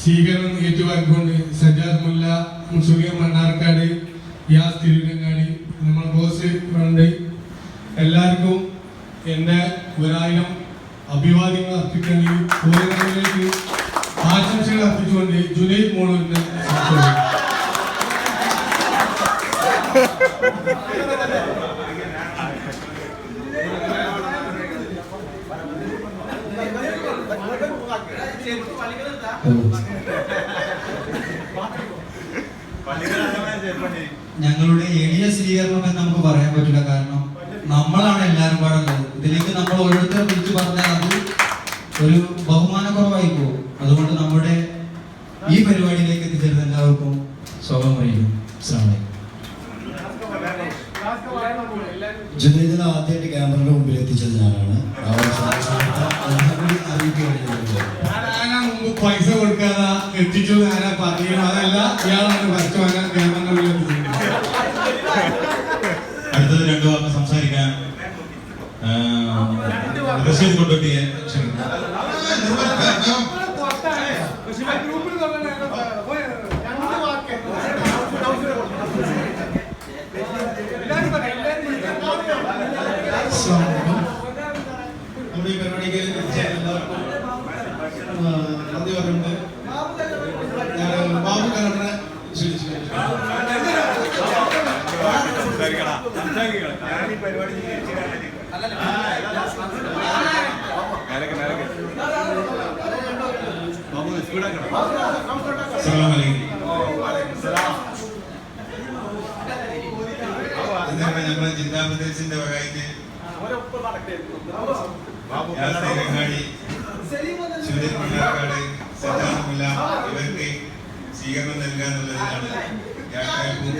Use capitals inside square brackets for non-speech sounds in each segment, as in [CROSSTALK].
സ്വീകരണം ഏറ്റുവാങ്ങിക്കൊണ്ട് സജാദ് മുല്ല മുസുലിയ മണ്ണാർക്കാട് യാസ് തിരുവനങ്ങാടി നമ്മൾ ബോസ് ഫ്രണ്ട് എല്ലാവർക്കും എന്റെ ഒരായിരം അഭിവാദ്യങ്ങൾ അർപ്പിക്കുകയും ആശംസകൾ അർപ്പിച്ചുകൊണ്ട് ജുനൈദ് മോളിന് സംസാരിക്കും ഞങ്ങളുടെ എളിയ സ്വീകരണം എന്ന് നമുക്ക് പറയാൻ പറ്റില്ല. കാരണം നമ്മളാണ് എല്ലാവരും പാടുള്ളത്. ഇതിലേക്ക് നമ്മൾ ഓരോരുത്തർ വിളിച്ചു പറഞ്ഞാൽ അത് ഒരു ബഹുമാനക്കുറവായി പോകും. അതുകൊണ്ട് നമ്മുടെ ഈ പരിപാടിയിലേക്ക് എത്തിച്ചേർന്ന എല്ലാവർക്കും സ്വാഗതം അറിയിക്കും അസ്സാം ആ, റഷീദ് കൊണ്ടോട്ടിയെ ക്ഷണിക്കുന്നു അസ്സലാമു അലൈക്കും. നമ്മുടെ ഈ പരിപാടിക്ക് എത്തിച്ച എല്ലാവർക്കും ആ, നന്ദി പറയുന്നുണ്ട് ഞാൻ ബാബു കലണ്ടറെ ക്ഷണിച്ചു അസ്സലാമു അലൈക്കും ഇന്നിവിടെ നമ്മുടെ ജില്ലാ പ്രദേശിന്റെ വകായിട്ട് യാസീരങ്ങാടി സൂര്യൻ മണ്ണാർക്കാട് സജാദുമില്ല ഇവർക്ക് സ്വീകരണം നൽകാന്നുള്ളതിലാണ് യാത്രക്കും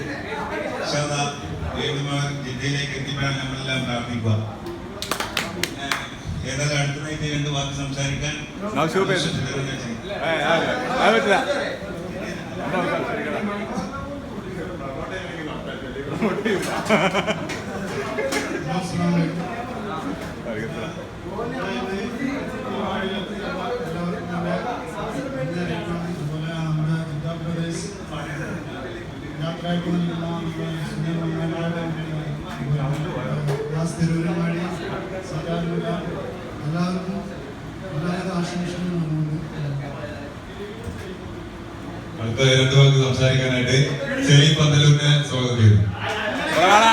ജില്ലയിലേക്ക് എത്തിപ്പെടാൻ നമ്മളെല്ലാം പ്രാർത്ഥിക്കുക. ഏതായാലും അടുത്തതായിട്ട് രണ്ട് വാക്ക് സംസാരിക്കാൻ നൗഷൂബ് എല്ലാവർക്കും പറ്റില്ല അസ്സലാമു അലൈക്കും. എല്ലാവർക്കും എല്ലാവരും ആശംസകളും അടുത്ത രണ്ടു വാക്ക് സംസാരിക്കാനായിട്ട് സെലീം പന്തലൂരിനെ സ്വാഗതം ചെയ്യുന്നു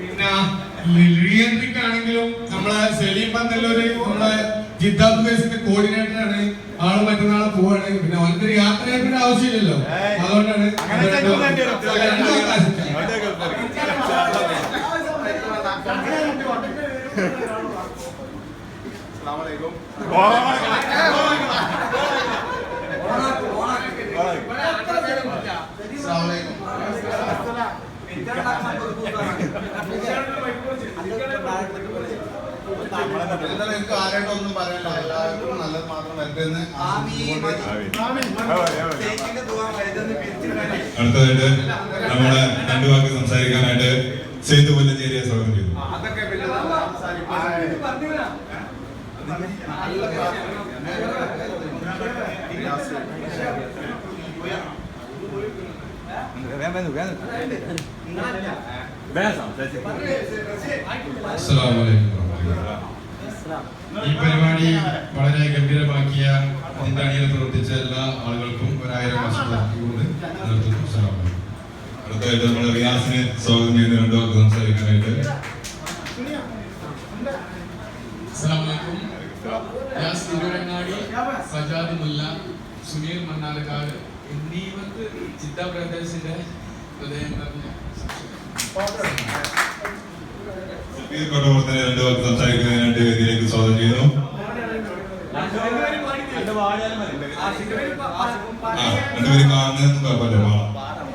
പിന്നെ റീഎൻട്രിക്ക് ആണെങ്കിലും നമ്മളെ സലീം പന്തലൂര് നമ്മളെ ജിദ്ദ പ്രദേശത്തിന്റെ കോർഡിനേറ്റർ ആണ് ആൾ മറ്റന്നാളെ പോവാണ്. പിന്നെ യാത്ര പിന്നെ ആവശ്യമില്ലല്ലോ. അതുകൊണ്ടാണ് അങ്ങനെ [LAUGHS] ആരോടും ഒന്നും പറയണ്ട എല്ലാവർക്കും നല്ലത് മാത്രം വരട്ടെ എന്ന് ആശംസിച്ചുകൊണ്ട് അടുത്തതായിട്ട് നമ്മുടെ രണ്ടു വാക്ക് സംസാരിക്കാനായിട്ട് സേതു പുല്ലഞ്ചേരിയെ സ്വാഗതം ചെയ്യുന്നു. അതൊക്കെ ഈ പരിപാടി വളരെ ഗംഭീരമാക്കിയ അണിയിൽ പ്രവർത്തിച്ച എല്ലാ ആളുകൾക്കും ഒരായിരം വർഷം നിർത്തുന്നു. അലൈക്കും. നമ്മുടെ റിയാസിനെ സ്വാഗതം ചെയ്യുന്ന അവർക്ക് സംസാരിക്കാനായിട്ട് സജാദ് മുല്ല സുനീർ മണ്ണാലക്കാട് എന്നിവർക്ക് ചിത്ത ബ്രദേഴ്സിന്റെ ഹൃദയം നിറഞ്ഞ കൊടപുറത്തിനെ രണ്ട് വാക്ക് സംസാരിക്കുന്നതിനായിട്ട് വേദിയിലേക്ക് സ്വാഗതം ചെയ്യുന്നു. ആ രണ്ടുപേരും കാണുന്നതെന്നും കുഴപ്പമില്ല പാടാം.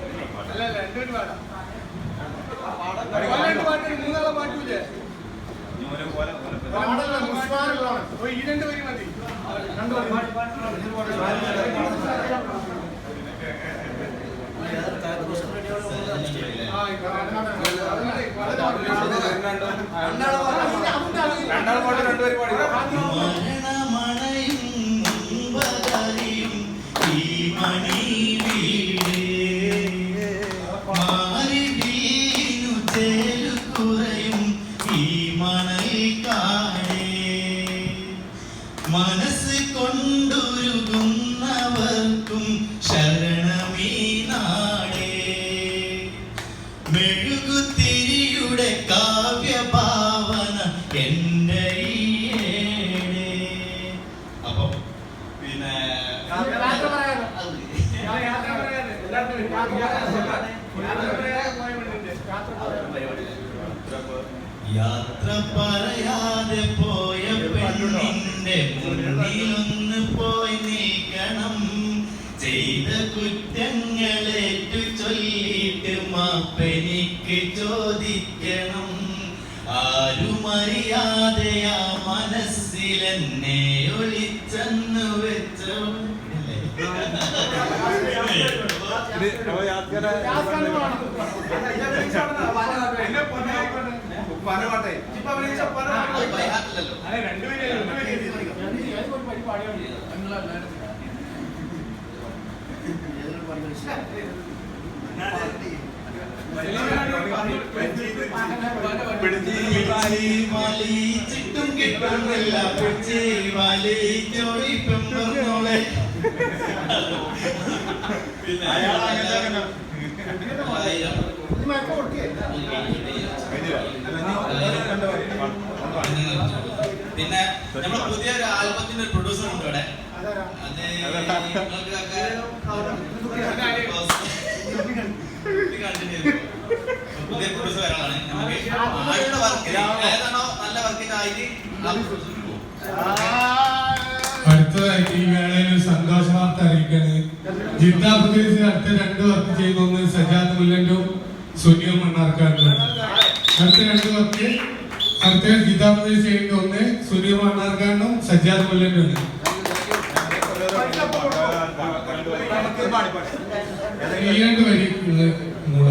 രണ്ടാൾ പാട്ട് രണ്ടുപേരും പാടി. മണയും മുമ്പതറിയും യാത്ര പറയാതെ. പോയ പെണ്ണിന്റെ മുന്നിലൊന്ന് പോയി നീക്കണം ചെയ്ത കുറ്റങ്ങളേറ്റു ചൊല്ലിയിട്ട് മാപ്പെനിക്ക് ചോദിക്കണം മനസ്സിലെന്നെ ഒളിച്ചെന്ന് വെച്ചോ വലിച്ചിട്ടും കിട്ടുന്നില്ല. പിടിച്ച് വലിച്ചോടി പെമ്പറന്നോളെ പിന്നെ പിന്നെ നമ്മുടെ പുതിയൊരു ആൽബത്തിന്റെ പ്രൊഡ്യൂസർ ഉണ്ട് ഇവിടെ. പുതിയ പ്രൊഡ്യൂസർ ഒരാളാണ്. ആരുടെ വർക്ക് ഏതാണോ അടുത്തതായിട്ട് ഈ വേളയിൽ ഒരു സന്തോഷ വാർത്ത അറിയിക്കാണ്. ജിദ്ദ പ്രദേശിൽ അടുത്ത രണ്ട് വർക്ക് ചെയ്യുന്ന സജാദ് മുല്ലന്റും സുനിയും മണ്ണാർക്കാടിലാണ് അടുത്ത രണ്ട് വർക്ക് അടുത്ത ജിദ്ദ പ്രദേശ് ചെയ്യുന്ന ഒന്ന് സുനിയും മണ്ണാർക്കാടിനും സജാദ് മുല്ലന്റും ഈ രണ്ട് വരി മൂള.